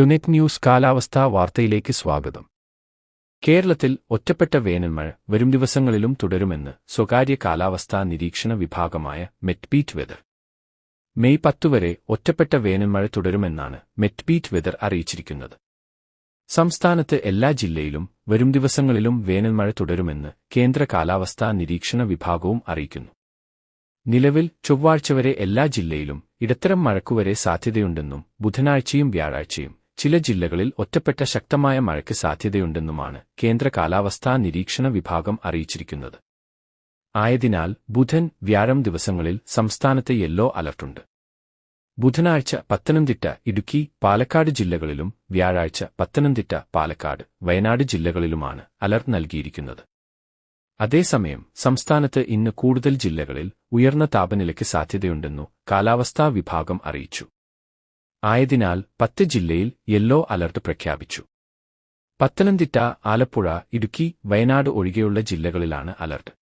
ടുനെറ്റ് news കാലാവസ്ഥാ വാർത്തയിലേക്ക് സ്വാഗതം. കേരളത്തിൽ ഒറ്റപ്പെട്ട വേനൽമഴ വരും ദിവസങ്ങളിലും തുടരുമെന്ന് സ്വകാര്യ കാലാവസ്ഥാ നിരീക്ഷണ വിഭാഗമായ മെറ്റ്പീറ്റ് വെതർ. മെയ് പത്തു വരെ ഒറ്റപ്പെട്ട വേനൽമഴ തുടരുമെന്നാണ് മെറ്റ്ബീറ്റ് വെതർ അറിയിച്ചിരിക്കുന്നത്. സംസ്ഥാനത്ത് എല്ലാ ജില്ലയിലും വരും ദിവസങ്ങളിലും വേനൽമഴ തുടരുമെന്ന് കേന്ദ്ര കാലാവസ്ഥാ നിരീക്ഷണ വിഭാഗവും അറിയിക്കുന്നു. നിലവിൽ ചൊവ്വാഴ്ച വരെ എല്ലാ ജില്ലയിലും ഇടത്തരം മഴക്കുവരെ സാധ്യതയുണ്ടെന്നും ബുധനാഴ്ചയും വ്യാഴാഴ്ചയും ചില ജില്ലകളിൽ ഒറ്റപ്പെട്ട ശക്തമായ മഴയ്ക്ക് സാധ്യതയുണ്ടെന്നുമാണ് കേന്ദ്ര കാലാവസ്ഥാ നിരീക്ഷണ വിഭാഗം അറിയിച്ചിരിക്കുന്നത്. ആയതിനാൽ ബുധൻ വ്യാഴം ദിവസങ്ങളിൽ സംസ്ഥാനത്തെ യെല്ലോ അലർട്ടുണ്ട്. ബുധനാഴ്ച പത്തനംതിട്ട ഇടുക്കി പാലക്കാട് ജില്ലകളിലും വ്യാഴാഴ്ച പത്തനംതിട്ട പാലക്കാട് വയനാട് ജില്ലകളിലുമാണ് അലർട്ട് നൽകിയിരിക്കുന്നത്. അതേസമയം സംസ്ഥാനത്ത് ഇന്ന് കൂടുതൽ ജില്ലകളിൽ ഉയർന്ന താപനിലയ്ക്ക് സാധ്യതയുണ്ടെന്നു കാലാവസ്ഥാ വിഭാഗം അറിയിച്ചു. ആയതിനാൽ പത്ത് ജില്ലയിൽ യെല്ലോ അലർട്ട് പ്രഖ്യാപിച്ചു. പത്തനംതിട്ട ആലപ്പുഴ ഇടുക്കി വയനാട് ഒഴികെയുള്ള ജില്ലകളിലാണ് അലർട്ട്.